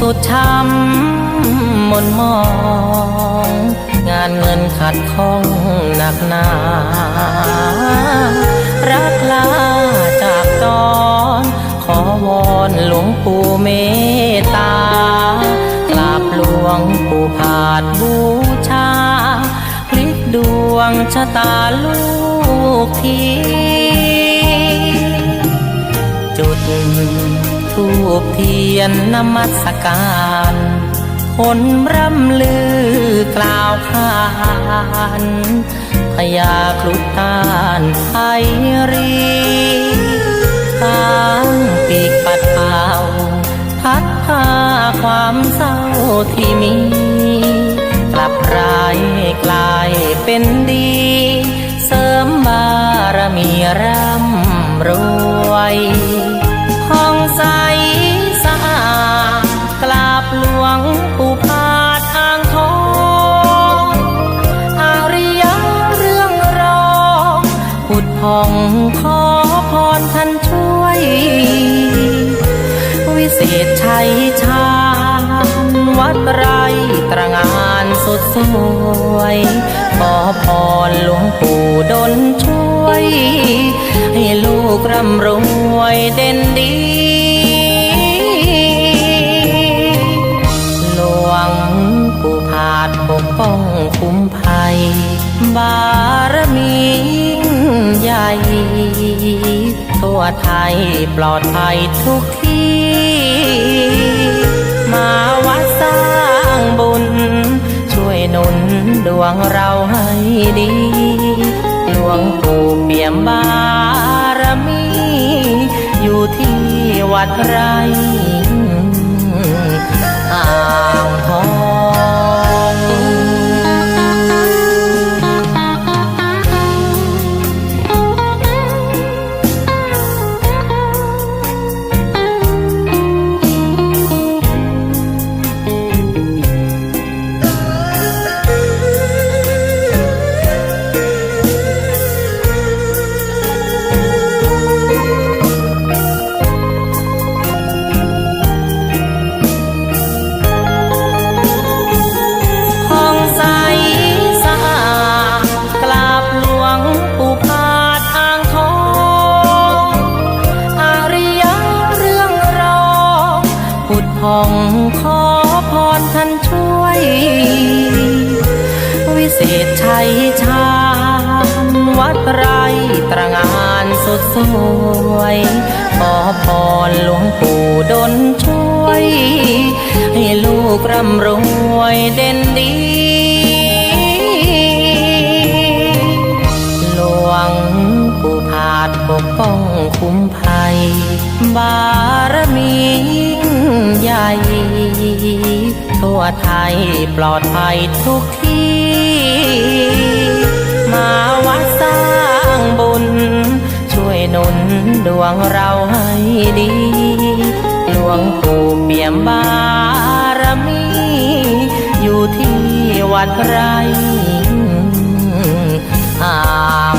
สุดช้ำมนมอง งานเงินขัดข้องหนักหนา รักลาจากจรขอวอนหลวงปู่เมตตากราบหลวงปู่ผาดบูชา พลิกดวงชะตาลูกทีจุด ทูบเทียนนมัสการ คนร่ำลือกล่าวขานพยาคลุตานไทยรีสร้างปีกปัดเป่าพัดพาความเศร้าที่มี กลับร้ายกลายเป็นดี เสริมบารมีร่ำรวย ห้องใสส เศษชัยชาญวัดไรตระงานสุดสวย ขอพรหลวงปู่ดลช่วย ให้ลูกร่ำรวยเด่นดี หลวงปู่ผาดปกป้องคุ้มภัย บารมีใหญ่ วไทยปลอดภัยทุกที่ มาวัดสร้างบุญ ช่วยหนุนดวงเราให้ดี หลวงปู่เปี่ยมบารมี อยู่ที่วัดไรอ่างทอง เศษชัยชาญวัดไรตระงานสุดสวย ขอพรหลวงปู่ดลช่วย ให้ลูกร่ำรวยเด่นดี หลวงปู่ผาดปกป้องคุ้มภัย บารมีใหญ่ ทั่วไทยปลอดภัยทุกที่ มาวัดสร้างบุญ ช่วยหนุนดวงเราให้ดี หลวงปู่เปี่ยมบารมี อยู่ที่วัดไรอ่าง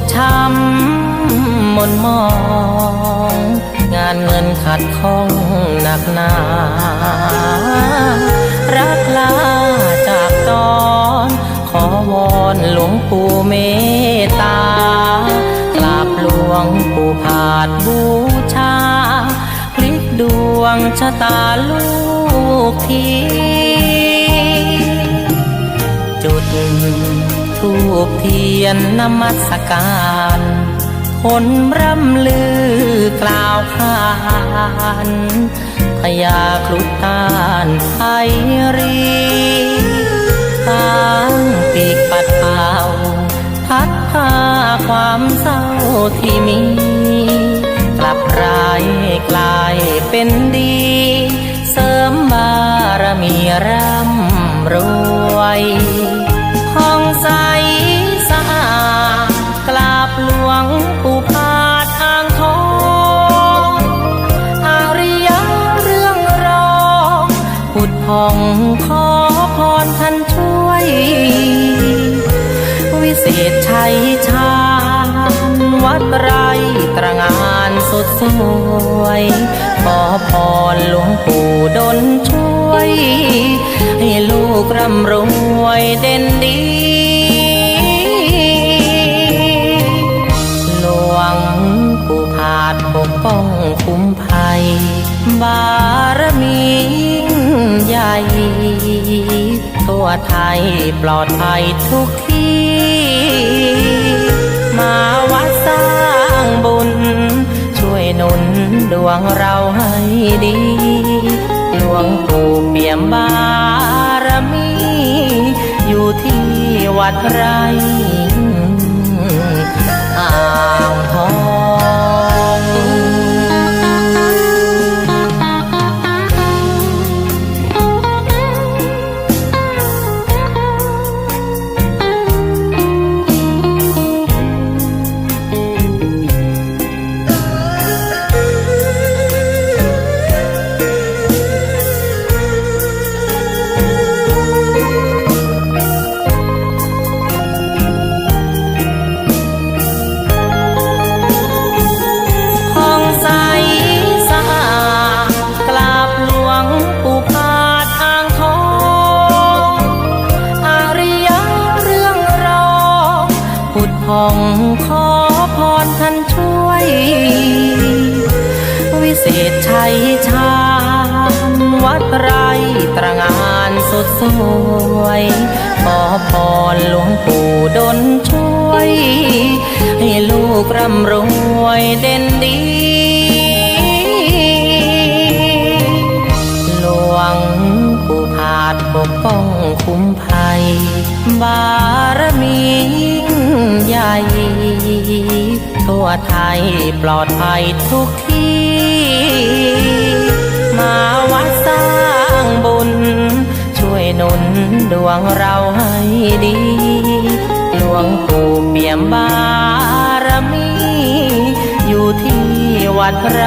ดช้ำมนมอง งานเงินขัดข้องหนักหนา รักลาจากจจรขอวอนหลวงปู่เมตตากราบหลวงปู่ผาดบูชา พลิกดวงชะตาลูกที ทูบเทียนนมัสการ คนร่ำลือกล่าวขานพยาคลุกตานไพรีตั้งปีกปัดเป่าพัดพาความเศร้าที่มี กลับร้ายกลายเป็นดี เสริมบารมีร่ำรวย เศษชัยชาญวัดไรตระงานสุดสวย ขอพรหลวงปู่ดลช่วย ให้ลูกร่ำรวยเด่นดี หลวงปู่ผาดปกป้องคุ้มภัย บารมีใหญ่ ทั่วไทยปลอดภัยทุกที่ มาวัดสร้างบุญ ช่วยหนุนดวงเราให้ดีหลวงปู่เปี่ยมบารมี อยู่ที่วัดไรอ่า องขอพรท่านช่วย วิเศษชัยชาญวัดไรตระงานสุดสวย ขอพรหลวงปู่ดลช่วย ให้ลูกร่ำรวยเด่นดี หลวงปู่ผาดปกป้องคุ้มภัย บารมี ใหญ่ ทั่วไทยปลอดภัยทุกที่ มาวัดสร้างบุญ ช่วยหนุนดวงเราให้ดี หลวงปู่เปี่ยมบารมี อยู่ที่วัดไร